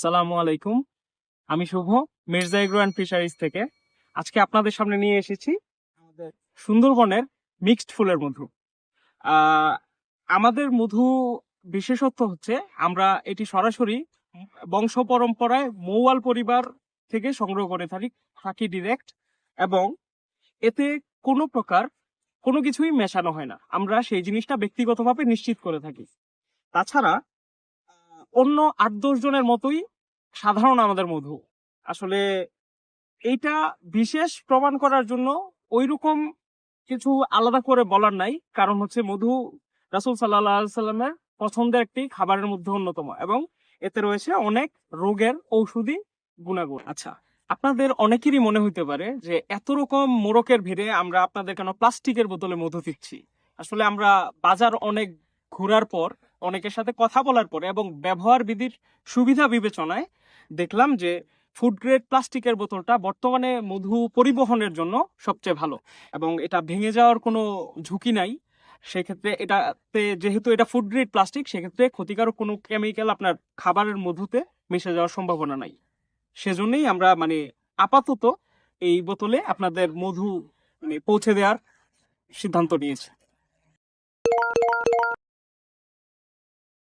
সালামু আলাইকুম। আমি Shuvo, Mirza agro and fisheries থেকে। আজকে আপনাদের সামনে নিয়ে এসেছি আমাদের সুন্দরবনের মিক্সড ফুলের মধু। আমাদের মধু বিশেষত্ব হচ্ছে আমরা এটি সরাসরি বংশ পরম্পরায় মৌয়াল পরিবার থেকে সংগ্রহ করে থাকি থাকি ডিরেক্ট এবং এতে কোনো প্রকার কোনো কিছুই মেশানো হয় না। আমরা সেই জিনিসটা ব্যক্তিগতভাবে নিশ্চিত করে থাকি। তাছাড়া অন্য আট, দশ জনের মতোই সাধারণ আমাদের মধু। আসলে এইটা বিশেষ প্রমাণ করার জন্য ওইরকম কিছু আলাদা করে বলার নাই, কারণ হচ্ছে মধু রাসুল সাল্লাহ সাল্লামের পছন্দের একটি খাবারের মধ্যে অন্যতম এবং এতে রয়েছে অনেক রোগের ঔষধি গুণাগুণ। আচ্ছা আপনাদের অনেকেরই মনে হইতে পারে যে এত রকম মোড়কের ভিড়ে আমরা আপনাদের কেন প্লাস্টিকের বোতলে মধু দিচ্ছি? আসলে আমরা বাজার অনেক ঘোরার পর অনেকের সাথে কথা বলার পরে এবং ব্যবহার বিধির সুবিধা বিবেচনায় দেখলাম যে ফুড গ্রেড প্লাস্টিকের বোতলটা বর্তমানে মধু পরিবহনের জন্য সবচেয়ে ভালো এবং এটা ভেঙে যাওয়ার কোনো ঝুঁকি নাই। সেক্ষেত্রে এটাতে যেহেতু এটা ফুড গ্রেড প্লাস্টিক সেক্ষেত্রে ক্ষতিকারক কোনো কেমিক্যাল আপনার খাবারের মধুতে মিশে যাওয়ার সম্ভাবনা নাই। সেজন্যই আমরা মানে আপাতত এই বোতলে আপনাদের মধু মানে পৌঁছে দেওয়ার সিদ্ধান্ত নিয়েছি।